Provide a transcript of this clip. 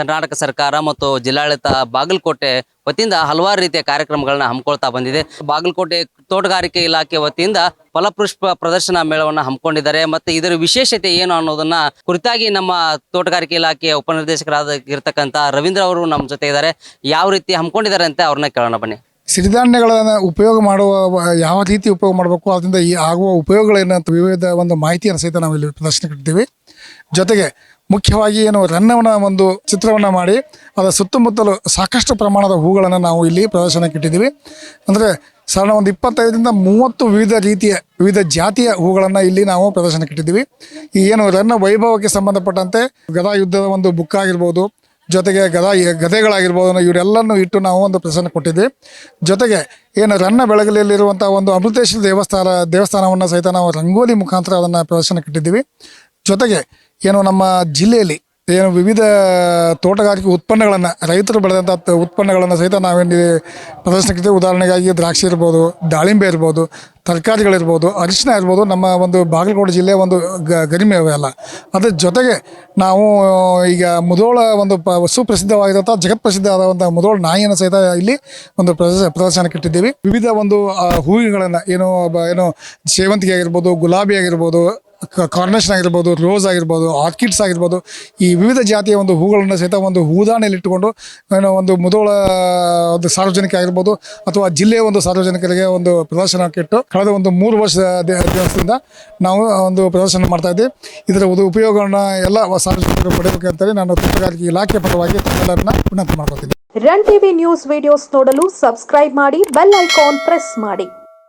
ಕರ್ನಾಟಕ ಸರ್ಕಾರ ಮತ್ತು ಜಿಲ್ಲಾಡಳಿತ ಬಾಗಲಕೋಟೆ ವತಿಯಿಂದ ಹಲವಾರು ರೀತಿಯ ಕಾರ್ಯಕ್ರಮಗಳನ್ನ ಹಮ್ಮಿಕೊಳ್ತಾ ಬಂದಿದೆ. ಬಾಗಲಕೋಟೆ ತೋಟಗಾರಿಕೆ ಇಲಾಖೆ ವತಿಯಿಂದ ಫಲಪುಷ್ಪ ಪ್ರದರ್ಶನ ಮೇಳವನ್ನು ಹಮ್ಮಿಕೊಂಡಿದ್ದಾರೆ. ಮತ್ತೆ ಇದರ ವಿಶೇಷತೆ ಏನು ಅನ್ನೋದನ್ನ ಕುರಿತಾಗಿ ನಮ್ಮ ತೋಟಗಾರಿಕೆ ಇಲಾಖೆಯ ಉಪನಿರ್ದೇಶಕರಾದ ಇರತಕ್ಕಂತ ರವೀಂದ್ರ ಅವರು ನಮ್ಮ ಜೊತೆ ಇದ್ದಾರೆ. ಯಾವ ರೀತಿ ಹಮ್ಮಿಕೊಂಡಿದ್ದಾರೆ ಅಂತ ಅವ್ರನ್ನ ಕೇಳೋಣ ಬನ್ನಿ. ಸಿರಿಧಾನ್ಯಗಳನ್ನು ಉಪಯೋಗ ಮಾಡುವ, ಯಾವ ರೀತಿ ಉಪಯೋಗ ಮಾಡಬೇಕು, ಅದರಿಂದ ಈ ಆಗುವ ಅಂತ ವಿವಿಧ ಒಂದು ಮಾಹಿತಿಯನ್ನು ಸಹಿತ ನಾವು ಇಲ್ಲಿ ಇಡ್ತೀವಿ ಜೊತೆಗೆ ಮುಖ್ಯವಾಗಿ ಏನು ರನ್ನವನ ಒಂದು ಚಿತ್ರವನ್ನು ಮಾಡಿ ಅದರ ಸುತ್ತಮುತ್ತಲು ಸಾಕಷ್ಟು ಪ್ರಮಾಣದ ಹೂಗಳನ್ನು ನಾವು ಇಲ್ಲಿ ಪ್ರದರ್ಶನಕ್ಕೆ ಇಟ್ಟಿದ್ದೀವಿ. ಅಂದರೆ ಸಾಧಾರಣ ಒಂದು ಇಪ್ಪತ್ತೈದರಿಂದ ಮೂವತ್ತು ವಿವಿಧ ರೀತಿಯ, ವಿವಿಧ ಜಾತಿಯ ಹೂಗಳನ್ನು ಇಲ್ಲಿ ನಾವು ಪ್ರದರ್ಶನಕ್ಕೆ ಇಟ್ಟಿದ್ದೀವಿ. ಈ ಏನು ರನ್ನ ವೈಭವಕ್ಕೆ ಸಂಬಂಧಪಟ್ಟಂತೆ ಗದಾ ಯುದ್ಧದ ಒಂದು ಬುಕ್ ಆಗಿರ್ಬೋದು, ಜೊತೆಗೆ ಗದಾ ಗದೆಗಳಾಗಿರ್ಬೋದು ಇವರೆಲ್ಲನೂ ಇಟ್ಟು ನಾವು ಒಂದು ಪ್ರದರ್ಶನ ಕೊಟ್ಟಿದ್ವಿ ಜೊತೆಗೆ ಏನು ರನ್ನ ಬೆಳಗಲಿಯಲ್ಲಿರುವಂಥ ಒಂದು ಅಮೃತೇಶ್ವರ ದೇವಸ್ಥಾನ, ದೇವಸ್ಥಾನವನ್ನು ಸಹಿತ ನಾವು ರಂಗೋಲಿ ಮುಖಾಂತರ ಅದನ್ನು ಪ್ರದರ್ಶನಕ್ಕೆ ಇಟ್ಟಿದ್ದೀವಿ. ಜೊತೆಗೆ ಏನು ನಮ್ಮ ಜಿಲ್ಲೆಯಲ್ಲಿ ಏನು ವಿವಿಧ ತೋಟಗಾರಿಕೆ ಉತ್ಪನ್ನಗಳನ್ನು, ರೈತರು ಬೆಳೆದಂಥ ಉತ್ಪನ್ನಗಳನ್ನು ಸಹಿತ ನಾವೇನು ಪ್ರದರ್ಶನಕ್ಕೆ ಉದಾಹರಣೆಗಾಗಿ ದ್ರಾಕ್ಷಿ ಇರ್ಬೋದು, ದಾಳಿಂಬೆ ಇರ್ಬೋದು, ತರಕಾರಿಗಳಿರ್ಬೋದು ಅರಿಶಿನ ಇರ್ಬೋದು, ನಮ್ಮ ಒಂದು ಬಾಗಲಕೋಟೆ ಜಿಲ್ಲೆಯ ಒಂದು ಗರಿಮೆ ಅವೆಲ್ಲ ಅದ್ರ ಜೊತೆಗೆ ನಾವು ಈಗ ಮುದೋಳ ಒಂದು ಪ ಸುಪ್ರಸಿದ್ಧವಾಗಿರುವಂಥ ಜಗತ್ಪ್ರಸಿದ್ಧ ಆದಂಥ ಮುದೋಳ ನಾಯಿಯನ್ನು ಸಹಿತ ಇಲ್ಲಿ ಒಂದು ಪ್ರದರ್ಶ ಪ್ರದರ್ಶನಕ್ಕೆ ಇಟ್ಟಿದ್ದೀವಿ ವಿವಿಧ ಒಂದು ಹೂವಿಗಳನ್ನು, ಏನು ಏನು, ಸೇವಂತಿಗೆ ಆಗಿರ್ಬೋದು, ಗುಲಾಬಿ ಆಗಿರ್ಬೋದು ಕಾರ್ನೇಷನ್ ಆಗಿರ್ಬೋದು ರೋಸ್ ಆಗಿರ್ಬೋದು ಆರ್ಕಿಡ್ಸ್ ಆಗಿರ್ಬೋದು, ಈ ವಿವಿಧ ಜಾತಿಯ ಒಂದು ಹೂಗಳನ್ನು ಸಹಿತ ಒಂದು ಹೂದಾಣೆಯಲ್ಲಿಟ್ಟುಕೊಂಡು ಏನೋ ಒಂದು ಮುದೋಳ ಒಂದು ಸಾರ್ವಜನಿಕ ಆಗಿರ್ಬೋದು, ಅಥವಾ ಜಿಲ್ಲೆಯ ಒಂದು ಸಾರ್ವಜನಿಕರಿಗೆ ಒಂದು ಪ್ರದರ್ಶನ ಕೆಟ್ಟು ಕಳೆದ ಒಂದು ಮೂರು ವರ್ಷ ದಿವಸದಿಂದ ನಾವು ಒಂದು ಪ್ರದರ್ಶನ ಮಾಡ್ತಾ ಇದ್ದೀವಿ. ಇದರ ಒಂದು ಉಪಯೋಗವನ್ನು ಎಲ್ಲ ಸಾರ್ವಜನಿಕರು ಪಡೆಯಬೇಕಂತೇಳಿ ನಾನು ತೋಟಗಾರಿಕೆ ಇಲಾಖೆ ಪರವಾಗಿ ತಮ್ಮೆಲ್ಲರನ್ನ ವಿನಂತಿ ಮಾಡ್ಕೊತೀನಿ ರನ್ ಟಿವಿ ನ್ಯೂಸ್ ವಿಡಿಯೋಸ್ ನೋಡಲು ಸಬ್ಸ್ಕ್ರೈಬ್ ಮಾಡಿ ಬೆಲ್ ಐಕಾನ್ ಪ್ರೆಸ್ ಮಾಡಿ.